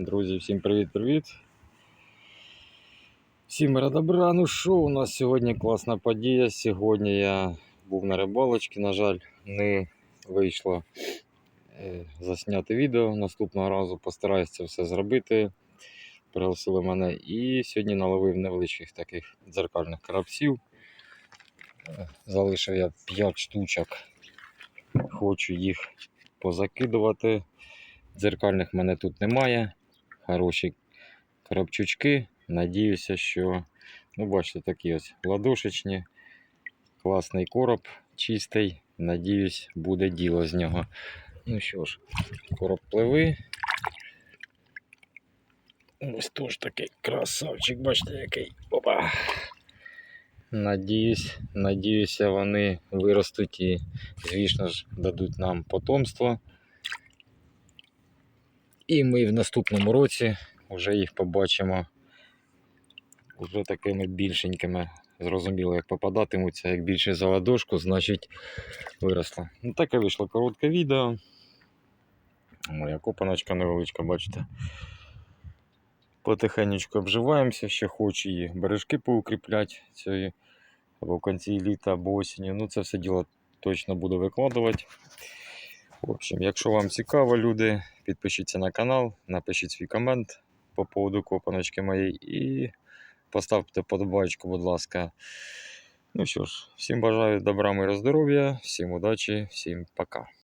Друзі, всім привіт-привіт. Всім добра. Ну що, у нас сьогодні класна подія. Сьогодні я був на рибалочці, на жаль, не вийшло е, засняти відео. Наступного разу постараюся це все зробити. Пригласили мене і сьогодні наловив невеличких таких дзеркальних карапсів. Е, Залишив я 5 штучок. Хочу їх позакидувати. Дзеркальних мене тут немає. Хороші коробчучки. Надіюся, що, ну, бачите, такі ось ладошечні. Класний короб, чистий. Надіюсь, буде діло з нього. Ну що ж, короб пливи. Ось теж такий красавчик, бачите, який. Опа. Надіюсь, надіюся, вони виростуть і, звісно ж, дадуть нам потомство. І ми в наступному році вже їх побачимо вже такими більшенькими. Зрозуміло, як попадатимуться, як більше за ладошку, значить виросло. Ну, таке вийшло коротке відео. Моя копаночка невеличка, бачите. Потихенечку обживаємося, ще хочу її бережки поукріпляти цієї або в кінці літа, або осені. Ну, це все діло точно буду викладувати. В общем, якщо вам цікаво, люди, підпишіться на канал, напишіть свій комент по поводу копаночки моєї і поставте подобайку, будь ласка. Ну що ж, всім бажаю добра, миру, здоров'я, всім удачі, всім пока.